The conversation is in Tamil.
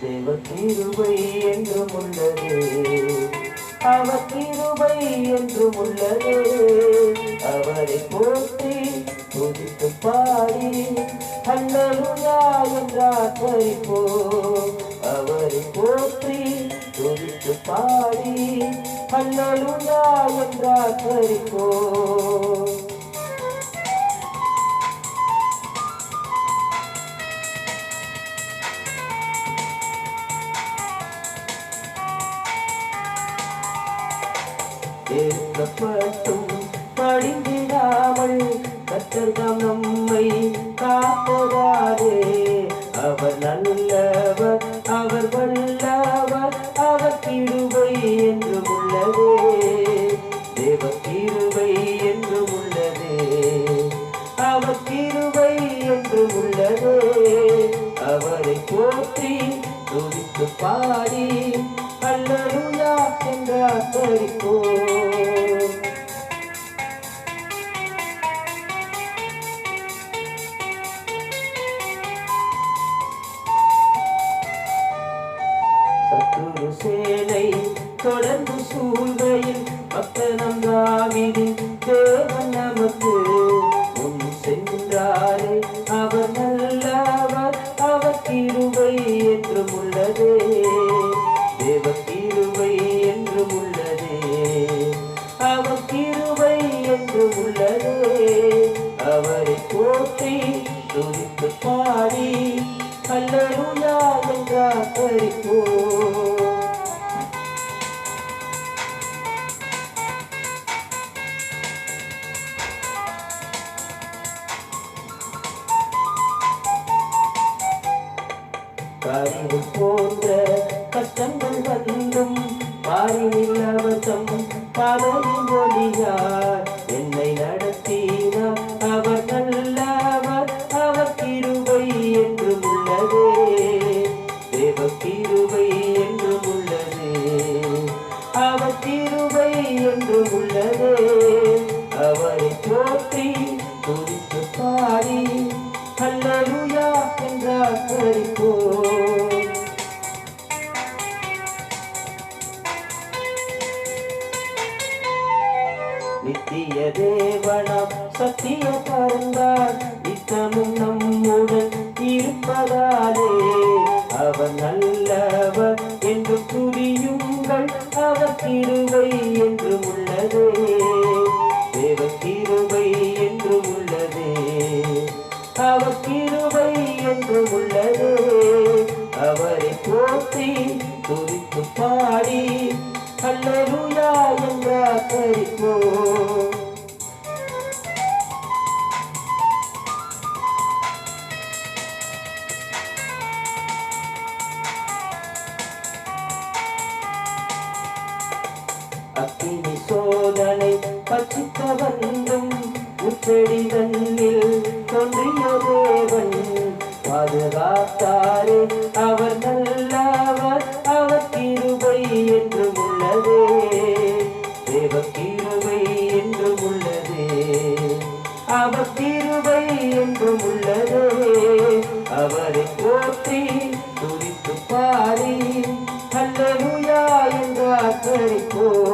தேவ கிருபை என்றும் உள்ளது. அவ கிருபை என்றும் உள்ளது. அவரை போற்றி துதித்து பாடி அல்லலுயா என்றார் பறிப்போ அவரை போற்றி துதித்து பாடி அல்லலுயா என்றார் பறிப்போ ஏற்கப்பட்டும் படிந்திடாமல் கத்தர்தாம் நம்மை காப்பதாரே அவர் நல்லவர் அவர் வல்லவர் அவர் கிருபை என்று உள்ளதே. தேவ கிருபை என்று உள்ளதே. அவர் கிருபை என்று உள்ளதே. அவரை போற்றி துதித்து பாடி சத்துரு சேனை தொடர்ந்து சூழ்கையில் பக்தனம் தாவிதின் தேவன் நமக்கு முன் சென்றாரே. அவர் நல்லவர் அவர் கிருவை என்றும் உள்ளதே காரியம் போன்ற கஷ்டங்கள் வந்தும் பாரினில் அவசம் பாதையின் ஒளியார் என்னை நடத்தினார். அவர் நல்லவர் அவர் கிருபை என்றும் உள்ளதே. தேவ கிருபை என்றும் உள்ளதே. அவர் கிருபை என்றும் உள்ளதே. சத்திய பறந்தார் நித்தமும் நம்முடன் இருப்பதாலே. அவர் நல்லவர் என்று துதியுங்கள் அவர் கிருபை என்று உள்ளதே. தேவ கிருபை என்று உள்ளதே. அவர் கிருபை என்று உள்ளதே. அவரை போற்றி துதித்து பாடி அல்லலுயா என்ற பறிப்போ உச்செடி தன்னில் தோன்றிய தேவன் பாதுகாத்தாரே அவர் நல்லவர் அவர் கிருபை என்றும் உள்ளதே. தேவ கிருபை என்றும் உள்ளதே. அவர் கிருபை என்றும் உள்ளதே. அவரை போற்றி துதித்து பாடி அல்லலுயா என்றார் பறிப்போ